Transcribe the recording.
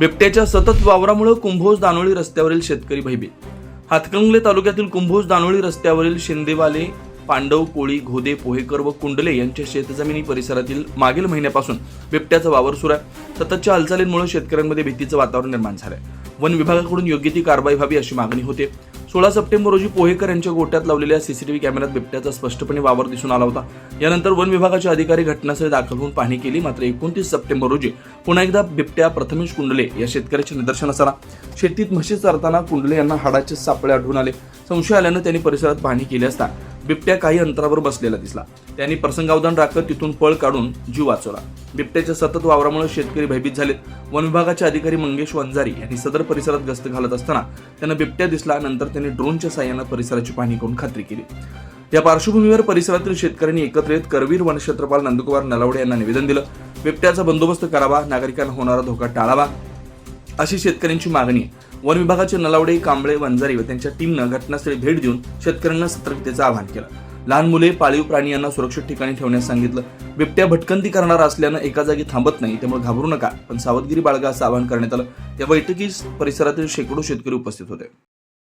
बिबट्याच्या सतत वावरामुळे कुंभोज दानोळी रस्त्यावरील शेतकरी भयभीत. हातकंगले तालुक्यातील कुंभोज दानोळी रस्त्यावरील शिंदेवाले पांडव कोळी घोदे पोहेकर व कुंडले यांच्या शेतजमिनी परिसरातील मागील महिन्यापासून बिबट्याचा वावर सुरू आहे. सततच्या हालचालींमुळे शेतकऱ्यांमध्ये भीतीचं वातावरण निर्माण झालंय. वन विभागाकडून योग्य ती कारवाई व्हावी अशी मागणी होते. सोळा सप्टेंबर रोजी पोहेकर यांच्या गोट्यात लावलेल्या सीसीटीव्ही कॅमेऱ्यात बिबट्याचा स्पष्टपणे वावर दिसून आला होता. यानंतर वन विभागाचे अधिकारी घटनास्थळी दाखल होऊन पाहणी केली. मात्र एकोणतीस सप्टेंबर रोजी पुन्हा एकदा बिबट्या प्रथमेश कुंडले या शेतकऱ्याच्या निदर्शनास आला. शेतीत म्हशी चरताना कुंडले यांना हाडाचे सापळे आढळून आले. संशय आल्यानं त्यांनी परिसरात पाहणी केली असता बिबट्या काही अंतरावर बसलेला दिसला. त्यांनी प्रसंगावधान राखत तिथून पळ काढून जीव वाचवला. बिबट्याच्या सतत वावरामुळे शेतकरी भयभीत झालेत. वन विभागाचे अधिकारी मंगेश वंजारी यांनी सदर परिसरात गस्त घालत असताना त्यांना बिबट्या दिसला नंतर त्यांनी ड्रोनच्या साह्यानं परिसराची पाहणी करून खात्री केली. या पार्श्वभूमीवर परिसरातील शेतकऱ्यांनी एकत्र येत करवीर वनक्षेत्रपाल नंदकुमार नलावडे यांना निवेदन दिलं. बिबट्याचा बंदोबस्त करावा नागरिकांना होणारा धोका टाळावा अशी शेतकऱ्यांची मागणी आहे. वन विभागाचे नलावडे कांबळे वंजारी व त्यांच्या टीमनं घटनास्थळी भेट देऊन शेतकऱ्यांना सतर्कतेचं आवाहन केलं. लहान मुले पाळीव प्राणी यांना सुरक्षित ठिकाणी ठेवण्यास सांगितलं. बिबट्या भटकंती करणारा असल्यानं एका जागी थांबत नाही त्यामुळे घाबरू नका. पण सावधगिरी बाळगा असं आवाहन करण्यात आलं. या बैठकीस परिसरातील शेकडो शेतकरी उपस्थित होते.